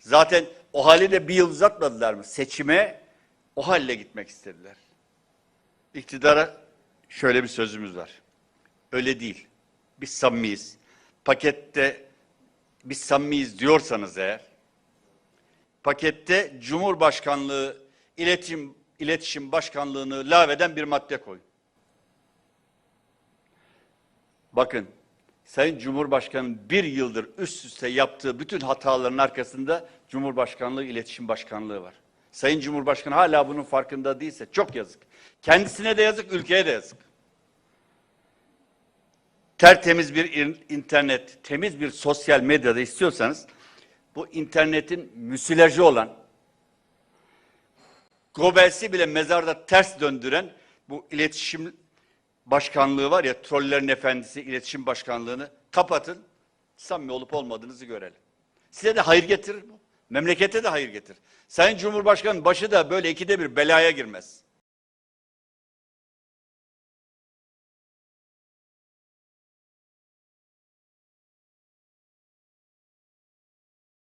Zaten o hali de bir yıl uzatmadılar mı? Seçime o halle gitmek istediler. İktidara şöyle bir sözümüz var. Öyle değil. Biz samimiyiz. Pakette biz samimiyiz diyorsanız eğer, pakette Cumhurbaşkanlığı İletişim, İletişim Başkanlığı'nı lağveden bir madde koy. Bakın, Sayın Cumhurbaşkanı'nın bir yıldır üst üste yaptığı bütün hataların arkasında Cumhurbaşkanlığı İletişim Başkanlığı var. Sayın Cumhurbaşkanı hala bunun farkında değilse çok yazık. Kendisine de yazık, ülkeye de yazık. Tertemiz bir in- internet, temiz bir sosyal medyada istiyorsanız bu internetin müsilajı olan, Goebbels'i bile mezarda ters döndüren bu iletişim başkanlığı var ya, trollerin efendisi iletişim başkanlığını kapatın, samimi olup olmadığınızı görelim. Size de hayır getirir bu. Memlekete de hayır getirir. Sayın Cumhurbaşkanı'nın başı da böyle ikide bir belaya girmez.